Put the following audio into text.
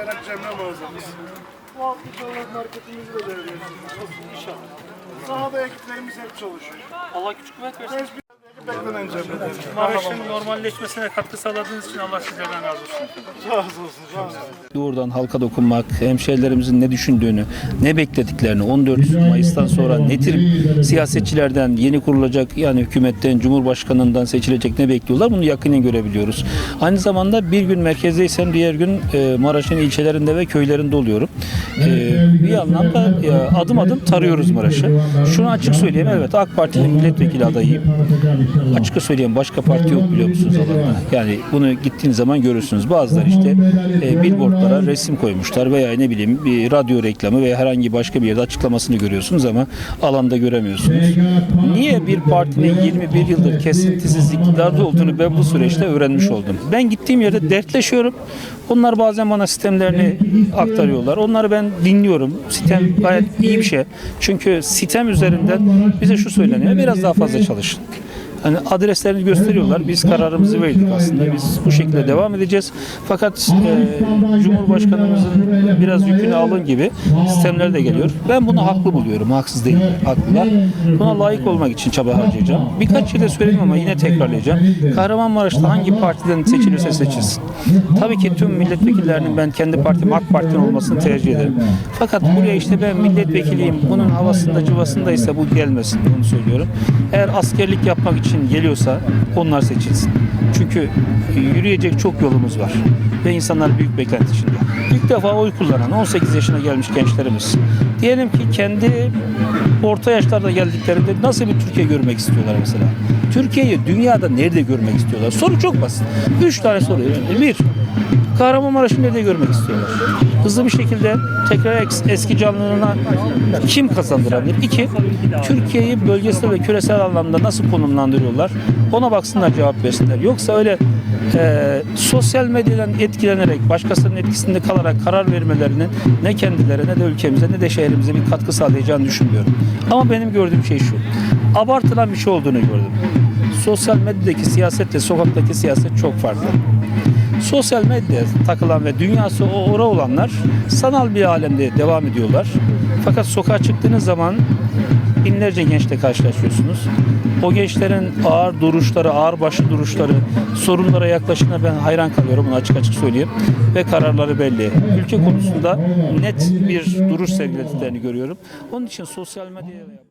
Akbayrak Cemre mağazamız. Bu hafta inşallah marketimizi de devreye. İnşallah. Sahada ekiplerimiz hep çalışıyor. Allah güç kuvvet versin. Maraş'ın normalleşmesine katkı sağladığınız için Allah sizlerden razı olsun. Razı olsun. Olsun. Doğrudan halka dokunmak, hemşehrilerimizin ne düşündüğünü, ne beklediklerini, 14 Mayıs'tan sonra ne tür siyasetçilerden, yeni kurulacak yani hükümetten, cumhurbaşkanından seçilecek ne bekliyorlar bunu yakinen görebiliyoruz. Aynı zamanda bir gün merkezdeysem diğer gün e, Maraş'ın ilçelerinde ve köylerinde oluyorum. E, bir anlamda adım adım tarıyoruz Maraş'ı. Şunu açık söyleyeyim, evet AK Parti'nin milletvekili adayıyım. Açık söyleyeyim başka parti yok biliyor musunuz alanda? Yani bunu gittiğiniz zaman görürsünüz. Bazıları işte e, billboardlara resim koymuşlar veya ne bileyim bir radyo reklamı veya herhangi başka bir yerde açıklamasını görüyorsunuz ama alanda göremiyorsunuz. Niye bir partinin 21 yıldır kesintisiz iktidarda olduğunu ben bu süreçte öğrenmiş oldum. Ben gittiğim yerde dertleşiyorum. Onlar bazen bana sistemlerini aktarıyorlar. Onları ben dinliyorum. Sistem gayet iyi bir şey. Çünkü sistem üzerinden bize şu söyleniyor. Biraz daha fazla çalışın. Hani adreslerini gösteriyorlar. Biz kararımızı verdik aslında. Biz bu şekilde devam edeceğiz. Fakat e, Cumhurbaşkanımızın biraz yükünü alın gibi sistemler de geliyor. Ben bunu haklı buluyorum. Haksız değil. Haklılar. Buna layık olmak için çaba harcayacağım. Birkaç yerde söyledim ama yine tekrarlayacağım. Kahramanmaraş'ta hangi partiden seçilirse seçilsin. Tabii ki tüm milletvekillerinin ben kendi partim AK Parti'nin olmasını tercih ederim. Fakat buraya işte ben milletvekiliyim. Bunun havasında cıvasındaysa bu gelmesin. Bunu söylüyorum. Eğer askerlik yapmak için geliyorsa onlar seçilsin. Çünkü yürüyecek çok yolumuz var. Ve insanlar büyük beklenti içinde. İlk defa oy kullanan 18 yaşına gelmiş gençlerimiz. Diyelim ki kendi orta yaşlarda geldiklerinde nasıl bir Türkiye görmek istiyorlar mesela? Türkiye'yi dünyada nerede görmek istiyorlar? Soru çok basit. Üç tane soru. Bir, Kahramanmaraş'ı nerede görmek istiyorlar? Hızlı bir şekilde tekrar es- eski canlılığına kim kazandırabilir? İki, Türkiye'yi bölgesel ve küresel anlamda nasıl konumlandırıyorlar? Ona baksınlar cevap versinler. Yoksa öyle e, sosyal medyadan etkilenerek, başkasının etkisinde kalarak karar vermelerinin ne kendilerine ne de ülkemize ne de şehrimize bir katkı sağlayacağını düşünmüyorum. Ama benim gördüğüm şey şu. Abartılan bir şey olduğunu gördüm. Sosyal medyadaki siyasetle sokaktaki siyaset çok farklı. Sosyal medyaya takılan ve dünyası o ora olanlar sanal bir alemde devam ediyorlar. Fakat sokağa çıktığınız zaman binlerce gençle karşılaşıyorsunuz. O gençlerin ağır duruşları, ağır başlı duruşları, sorunlara yaklaşımına ben hayran kalıyorum bunu açık açık söyleyeyim. Ve kararları belli. Ülke konusunda net bir duruş sergilediklerini görüyorum. Onun için sosyal medyaya